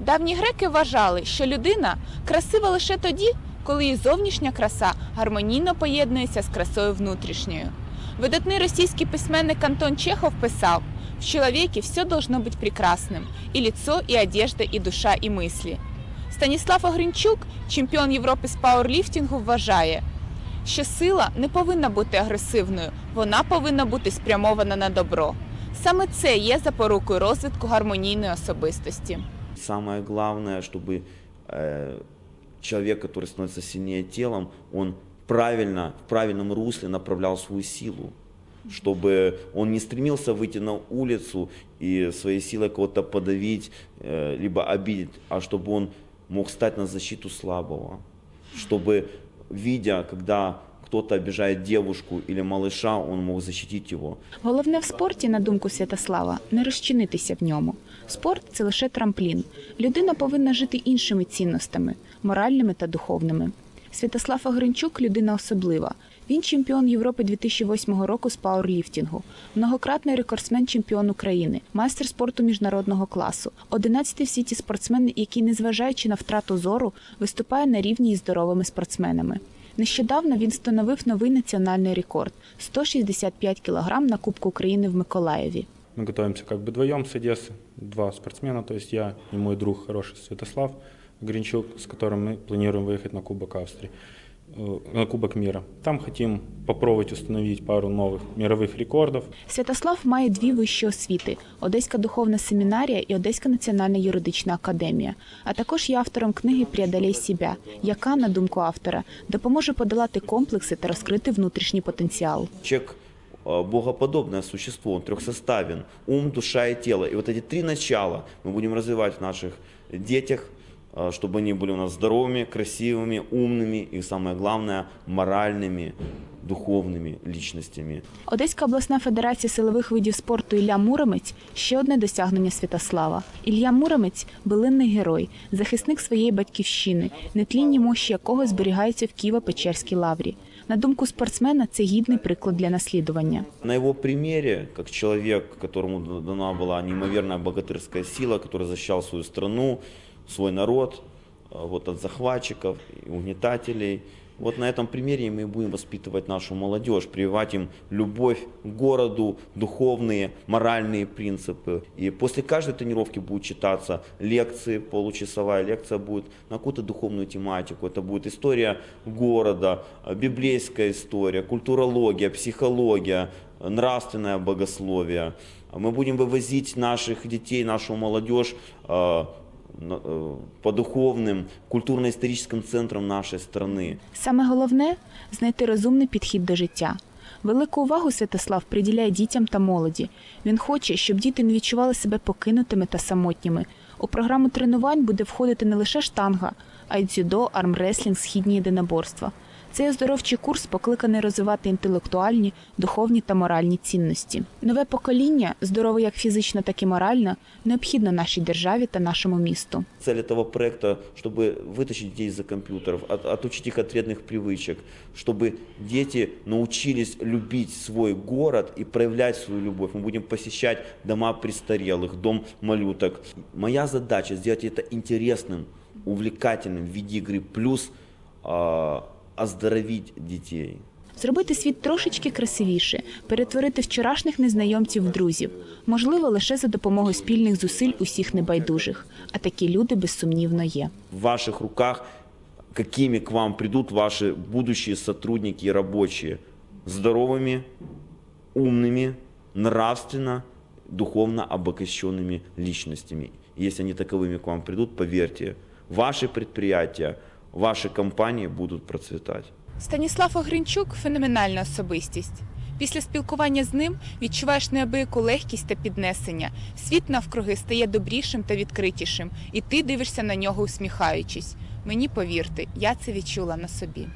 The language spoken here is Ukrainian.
Давні греки вважали, що людина красива лише тоді, коли її зовнішня краса гармонійно поєднується з красою внутрішньою. Видатний російський письменник Антон Чехов писав: в чоловіке все должно бути прекрасним, і лицо, і одежда, і душа, і мислі. Станіслав Огринчук, чемпіон Європи з пауерліфтингу, вважає, що сила не повинна бути агресивною, вона повинна бути спрямована на добро. Саме це є запорукою розвитку гармонійної особистості. Самое главное, чтобы э, человек, который становится сильнее телом, он правильно, в правильном русле направлял свою силу. Чтобы он не стремился выйти на улицу и своей силой кого-то подавить, э, либо обидеть, а чтобы он мог стать на защиту слабого. Чтобы, видя, когда кто-то обижает девушку или малыша, он мог защитить его. Головне в спорті, на думку Святослава, не розчинитися в ньому. Спорт це лише трамплін. Людина повинна жити іншими цінностями моральними та духовними. Святослав Огринчук людина особлива. Він чемпіон Європи 2008 року з пауерліфтингу, многократний рекордсмен чемпіон України, майстер спорту міжнародного класу, 11 в світі спортсмен, який, незважаючи на втрату зору, виступає на рівні із здоровими спортсменами. Нещодавно він встановив новий національний рекорд 165 кг на Кубку України в Миколаєві. Мы готовимся как бы вдвоем с Одессы, два спортсмена, то есть я и мой друг хороший Святослав Гринчук, с которым мы планируем выехать на Кубок Австрии, э, на Кубок мира. Там хотим попробовать установить пару новых мировых рекордов. Святослав має дві вищі освіти: Одеська духовна семінарія і Одеська національна юридична академія. А також є автором книги «Преодолей себя», яка, на думку автора, допоможе подолати комплекси та розкрити внутрішній потенціал. Человек э, богоподобное существо, он трехсоставен, ум, душа и тело. И вот эти три начала мы будем развивать в наших детях, э, чтобы они были у нас здоровыми, красивыми, умными и, самое главное, моральными, духовными личностями. Одеська обласна федерація силових видів спорту Ілля Муромець ще одне досягнення Святослава. Ілля Муромець билинний герой, захисник своєї батьківщини, нетлінні мощі якого зберігаються в Києво-Печерській лаврі. На думку спортсмена, це гідний приклад для наслідування. На его примере, как человек, которому дана была неимоверная богатырская сила, который защищал свою страну, свой народ э, вот, от захватчиков угнетателей, вот на этом примере мы будем воспитывать нашу молодежь, прививать им любовь к городу, духовные, моральные принципы. И после каждой тренировки будут читаться лекции, получасовая лекция будет на какую-то духовную тематику. Это будет история города, э, библейская история, культурология, психология, э, нравственное богословие. Мы будем вывозить наших детей, нашу молодежь по духовним культурно-історичним центрам нашої країни. Саме головне знайти розумний підхід до життя. Велику увагу Святослав приділяє дітям та молоді. Він хоче, щоб діти не відчували себе покинутими та самотніми. У програму тренувань буде входити не лише штанга, а й дзюдо, армреслінг, східні єдиноборства. Цей оздоровчий курс покликаний розвивати інтелектуальні, духовні та моральні цінності. Нове покоління, здорове як фізично, так і морально, необхідно нашій державі та нашому місту. Цель этого проекта, чтобы вытащить детей из-за компьютеров, от- отучить их от вредных привычек, чтобы дети научились любить свой город и проявлять свою любовь. Мы будем посещать дома престарелых, дом малюток. Моя задача сделать это интересным, увлекательным в виде игры, плюс а, оздоровить детей. Зробити світ трошечки красивіше, перетворити вчорашніх незнайомців в друзів, можливо, лише за допомогою спільних зусиль усіх небайдужих. А такі люди безсумнівно є. в ваших руках, какими к вам придут ваши будущие сотрудники и рабочие. Здоровыми, умными, нравственно, духовно обогащенными личностями. И Если они таковыми к вам придут, поверьте, ваши предприятия, ваши компанії будуть процвітати. Станіслав Огринчук феноменальна особистість. Після спілкування з ним відчуваєш неабияку легкість та піднесення. Світ навкруги стає добрішим та відкритішим, і ти дивишся на нього усміхаючись. Мені повірте, я це відчула на собі.